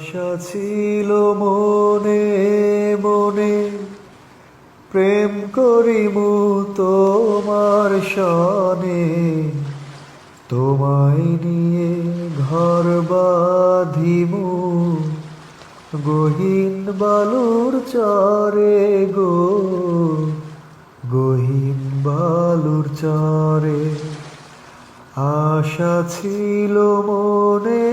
আশা ছিল মনে মনে। প্রেম করিমু তোমার সনে। তোমায় নিয়ে ঘর বাঁধিমু। গহীন বালুর চরে গো। গহীন বালুর চরে। আশা ছিল মনে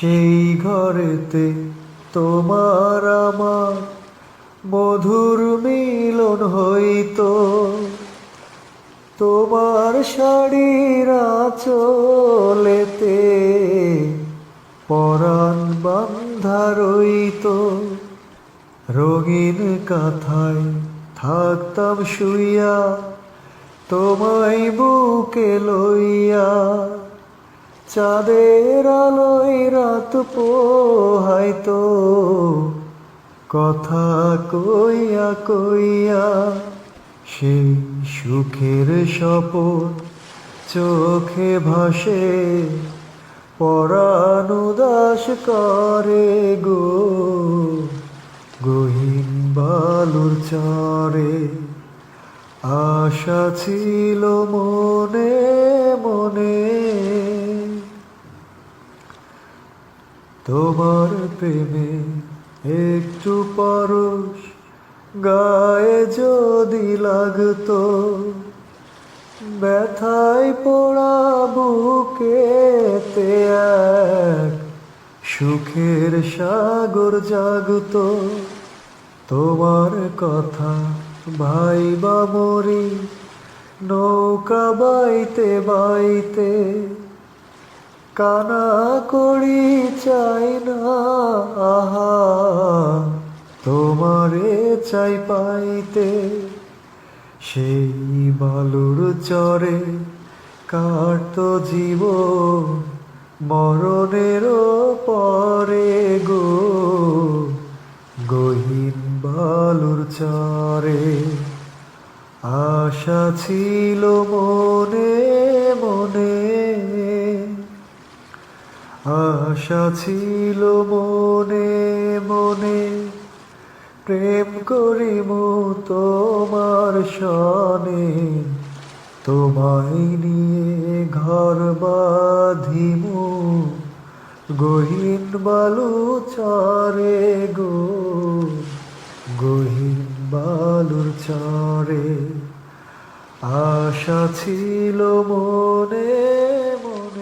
সেই ঘরেতে তোমার আমার মধুর মিলন হইতো। তোমার শাড়ির চলেতে পরাণ বান্ধা রইত। রঙিন কাথায় থাকতাম শুইয়া, তোমায় বুকে লইয়া চাঁদের আলোয় রাত পোহাইতো। কথা কইয়া কইয়া সেই সুখের শপথ চোখে ভাসে। পরানুদাস করে গো, গহীন বালুর চরে আশা ছিল মনে মনে তোমার প্রেমে একটু পরশ গায়ে যদি লাগতো, ব্যথায় পোড়া বুকেতে এক সুখের সাগর জাগত। তোমার কথা ভাই বা মরি, নৌকা বাইতে বাইতে কানা করি চাই না, আহা। তোমারে চাই পাইতে সেই বালুর চরে কাটত জীব মরণের পরে গো। গহীন বালুর চরে আশা ছিল মনে মনে। আশা ছিল মনে মনে, প্রেম করিমু তোমার সনে, তোমায় নিয়ে ঘর বাঁধিমু, গহীন বালু চরে গো, গহীন বালুর চরে আশা ছিল মনে মনে